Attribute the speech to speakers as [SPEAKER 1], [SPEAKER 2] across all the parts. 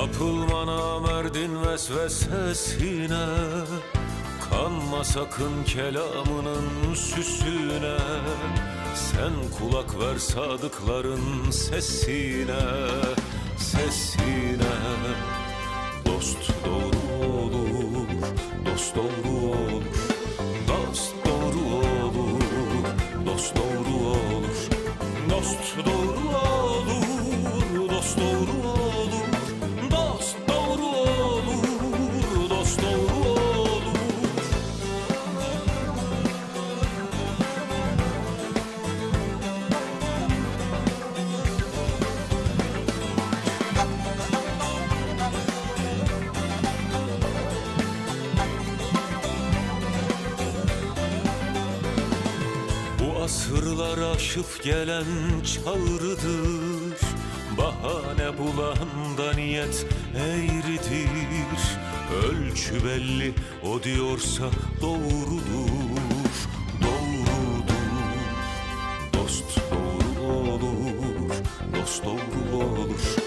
[SPEAKER 1] Kapılma namerdin vesvesesine Kanma sakın kelamının süsüne. Sen kulak ver sadıkların sesine Sesine. Dost doğru olur Dost doğru olur. Dost doğru olur Dost doğru olur. Dost doğru olur Dost doğru olur asırlar aşıp gelen çağrıdır. Bahane bulan da niyet eğridir. Ölçü belli o diyorsa doğrudur. Doğrudur. Dost doğru olur Dost doğru olur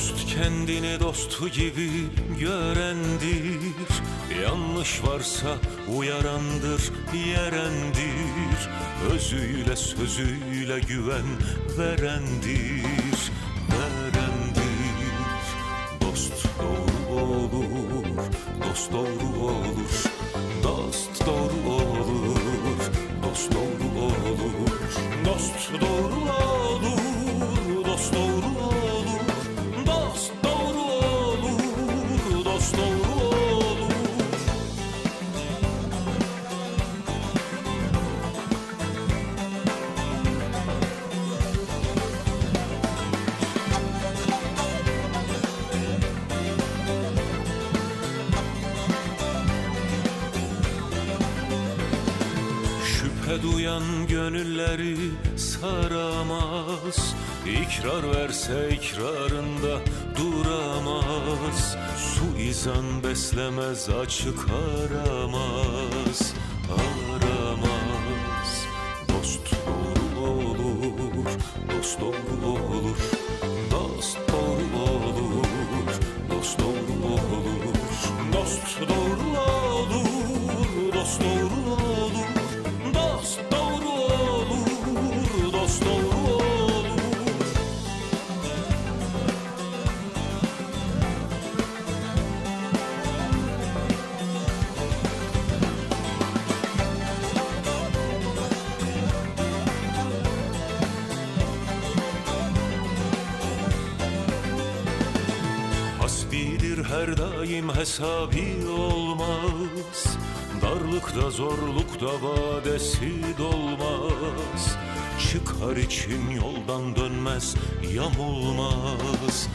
[SPEAKER 1] Dost kendini dostu gibi görendir. Yanlış varsa uyarandır, yerendir. Özüyle sözüyle güven verendir Verendir. Dost doğru olur, dost doğru olur Şüphe duyan gönülleri saramaz. İkrar verse ikrarında duramaz. Suizan beslemez açık aramaz. Aramaz. Dost doğru olur Dost doğru olur. Dost doğru olur Dost doğru olur. Dost doğru olur Dost doğru olur Hasbidir her daim hesabi olmaz. Darlıkta zorlukta vadesi dolmaz. Çıkar için yoldan dönmez yamulmaz